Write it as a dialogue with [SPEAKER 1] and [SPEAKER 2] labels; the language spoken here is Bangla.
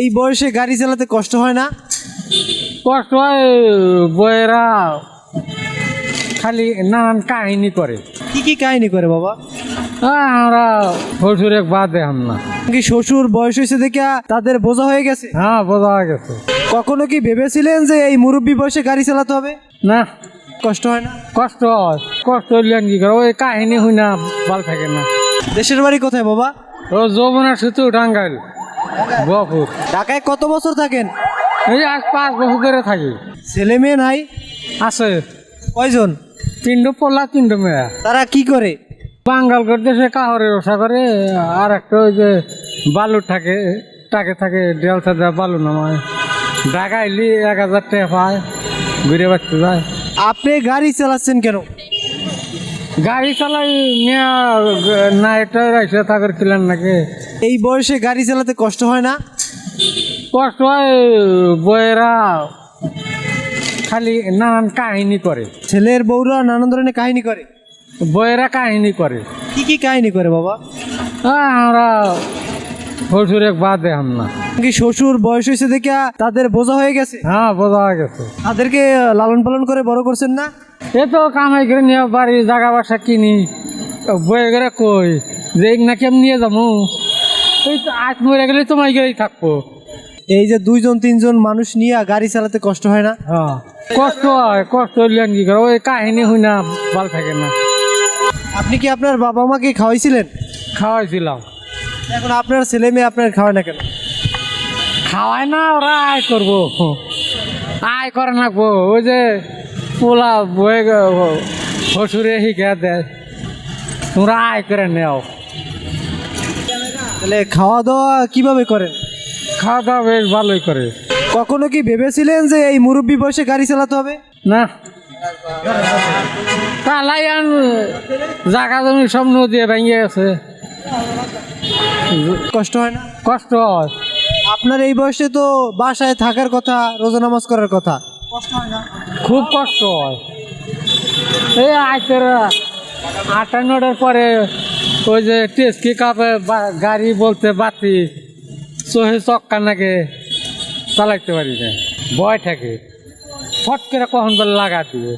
[SPEAKER 1] এই বয়সে গাড়ি চালাতে কষ্ট হয় না?
[SPEAKER 2] কষ্ট হয় বয়েরা খালি নানান কাহিনী করে।
[SPEAKER 1] কি কি কাহিনী করে বাবা?
[SPEAKER 2] আমরা শ্বশুরে বাদ দেখাম না।
[SPEAKER 1] কি শ্বশুর বয়স হয়েছে দেখে তাদের বোঝা হয়ে গেছে?
[SPEAKER 2] হ্যাঁ বোঝা হয়ে গেছে।
[SPEAKER 1] কখনো কি ভেবেছিলেন যে এই মুরব্বী বয়সে গাড়ি চালাতে হবে?
[SPEAKER 2] না।
[SPEAKER 1] কষ্ট হয় না?
[SPEAKER 2] কষ্ট হয়। কষ্ট হইলে কি করে ওই কাহিনী হই না ভালো থাকে না।
[SPEAKER 1] দেশের বাড়ি কোথায় বাবা?
[SPEAKER 2] ও যৌবনের সেতু টাঙ্গাইল। বপুর
[SPEAKER 1] ঢাকায় কত বছর থাকেন?
[SPEAKER 2] এই আজ পাঁচ বছর ধরে থাকি।
[SPEAKER 1] ছেলে মেয়ে নাই?
[SPEAKER 2] আছে।
[SPEAKER 1] কয়জন?
[SPEAKER 2] তিনটে পোলা তিনটে মেয়া।
[SPEAKER 1] তারা কি করে?
[SPEAKER 2] বাঙ্গাল করতে সে কাহরে রসা করে আর একটা ওই যে বালু থাকে টাকে থাকে ডেলসা দেওয়া বালু নামায়। ঢাকা এলি এক হাজার টাকা পায় ঘুরে বাড়তে যায়।
[SPEAKER 1] আপনি গাড়ি চালাচ্ছেন কেন?
[SPEAKER 2] গাড়ি চালাই মেয়া না এটা রাইসে থাকার ছিলেন নাকি?
[SPEAKER 1] এই বয়সে গাড়ি চালাতে কষ্ট হয় না?
[SPEAKER 2] কষ্ট হয় বয়েরা খালি নানান কাহিনী করে।
[SPEAKER 1] ছেলের বউরা নানান ধরনের কাহিনী করে।
[SPEAKER 2] বয়েরা কাহিনী করে।
[SPEAKER 1] কি কি কাহিনী করে বাবা?
[SPEAKER 2] আহ, আমরা শ্বশুরে বাদ দেখাম না।
[SPEAKER 1] কি শ্বশুর বয়স হয়েছে দেখে তাদের বোঝা হয়ে গেছে?
[SPEAKER 2] হ্যাঁ বোঝা হয়ে গেছে।
[SPEAKER 1] তাদেরকে লালন পালন করে বড় করছেন না?
[SPEAKER 2] এ তো কামাই করে নিয়ে বাড়ি জায়গা বাসা কিনি। বয়ে গেলে কই যে না কেমন নিয়ে যাব? এই তো আজ মরে গেলে তোমার গেলেই থাকব।
[SPEAKER 1] এই যে দুইজন তিনজন মানুষ নিয়ে গাড়ি চালাতে কষ্ট হয় না?
[SPEAKER 2] হ্যাঁ। কষ্ট হয় কষ্ট হইলে কি করে ওই কাহিনী হই না ভালো থাকে না।
[SPEAKER 1] আপনি কি আপনার বাবা মাকে খাওয়াইছিলেন?
[SPEAKER 2] খাওয়াইছিলাম।
[SPEAKER 1] এখন আপনার ছেলে মেয়ে আপনার খাওয়ায় না কেন?
[SPEAKER 2] খাওয়াই না ওরা আয় করব। আয় করে নাকবো ওই যে পোলা বয়ে শ্বশুরে শিখে দেয়। তোমরা আয় করে নেও।
[SPEAKER 1] তাহলে খাওয়া দাওয়া কীভাবে করেন?
[SPEAKER 2] খাওয়া দাওয়া বেশ ভালোই করে।
[SPEAKER 1] কখনো কি ভেবেছিলেন যে এই মুরব্বী বয়সে গাড়ি চালাতে হবে?
[SPEAKER 2] না। তালাই আন জাগা জমি সব নদী ভেঙে গেছে।
[SPEAKER 1] কষ্ট হয় না?
[SPEAKER 2] কষ্ট হয়।
[SPEAKER 1] আপনার এই বয়সে তো বাসায় থাকার কথা রোজা নামাজ করার কথা।
[SPEAKER 2] খুব কষ্ট হয়। এই আজকের আটটা নটার পরে ওই যে টেস্কি কাপে গাড়ি বলতে বাতি চহে চক্কা নাকে চালাইতে পারি না। ভয় থাকে। ফট করে কখন বলে লাগা দিবে